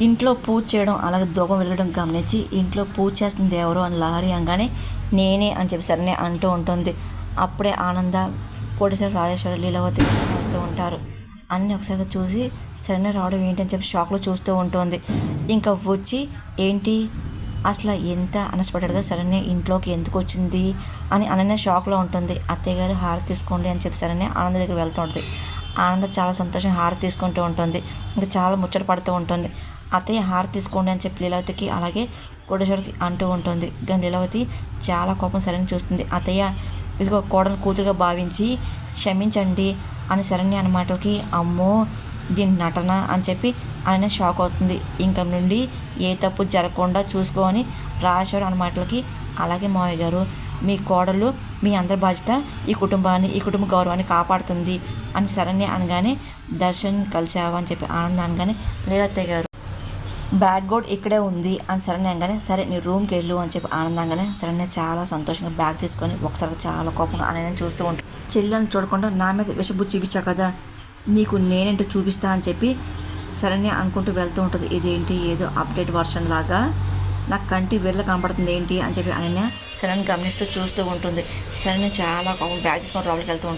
ఇంట్లో పూజ చేయడం అలాగే దూపం వెళ్ళడం గమనించి ఇంట్లో పూజ చేస్తుంది ఎవరు అని లహరి అనగానే నేనే అని చెప్పి సరే అంటూ ఉంటుంది. అప్పుడే ఆనంద కోటేశ్వర రాజేశ్వర లీలావతి వస్తూ ఉంటారు. అన్నీ ఒకసారి చూసి సరైన రావడం ఏంటి అని చెప్పి షాక్లో చూస్తూ ఉంటుంది. ఇంకా వచ్చి ఏంటి? అసలు ఎంత అనసపడ్డాడుగా సరైన ఇంట్లోకి ఎందుకు వచ్చింది అని అనన్య షాక్లో ఉంటుంది. అత్తయ్య గారు హారతి తీసుకోండి అని చెప్పి సరైన ఆనంద దగ్గర వెళ్తూ ఉంటుంది. ఆనంద చాలా సంతోషం హారతి తీసుకుంటూ ఉంటుంది. ఇంకా చాలా ముచ్చట పడుతూ ఉంటుంది. అతయ్య హారతి తీసుకోండి అని చెప్పి లీలావతికి అలాగే కోటేశ్వరికి అంటూ ఉంటుంది. కానీ లీలావతి చాలా కోపం సరైన చూస్తుంది. అతయ్య ఇదిగో కోడలు కూతురుగా భావించి క్షమించండి అని శరణ్య అన్న మాటలకి అమ్మో దీని నటన అని చెప్పి ఆయన షాక్ అవుతుంది. ఇంక నుండి ఏ తప్పు జరగకుండా చూసుకొని రాశారు అన్న మాటలకి అలాగే మావయ్య గారు మీ కోడలు మీ అందరి బాధ్యత ఈ కుటుంబాన్ని ఈ కుటుంబ గౌరవాన్ని కాపాడుతుంది అని శరణ్య అనగానే దర్శన్ కలిసావా అని చెప్పి ఆనందం అనగానే లేదత్తయ్య గారు. బ్యాగ్ కూడా ఇక్కడే ఉంది అని శరణ్య అనగానే సరే నీ రూమ్కి వెళ్ళు అని చెప్పి ఆనందంగానే శరణ్య చాలా సంతోషంగా బ్యాగ్ తీసుకొని ఒకసారి చాలా కోపంగా ఆయన చూస్తూ ఉంటాను చెల్లెని చూడకుండా నా మీద విషబుద్ధి చూపించా కదా. నీకు నేనేంటో చూపిస్తా అని చెప్పి సరేనే అనుకుంటూ వెళ్తూ ఉంటుంది. ఇదేంటి? ఏదో అప్డేట్ వర్షన్ లాగా. నాకు కంటి వీళ్ళ కనపడుతుంది ఏంటి అని చెప్పి అనన్య సరైన గమనిస్తూ చూస్తూ ఉంటుంది. సరైన చాలా కోపం బ్యాగ్ తీసుకొని లోపలికి వెళ్తూ ఉంటుంది.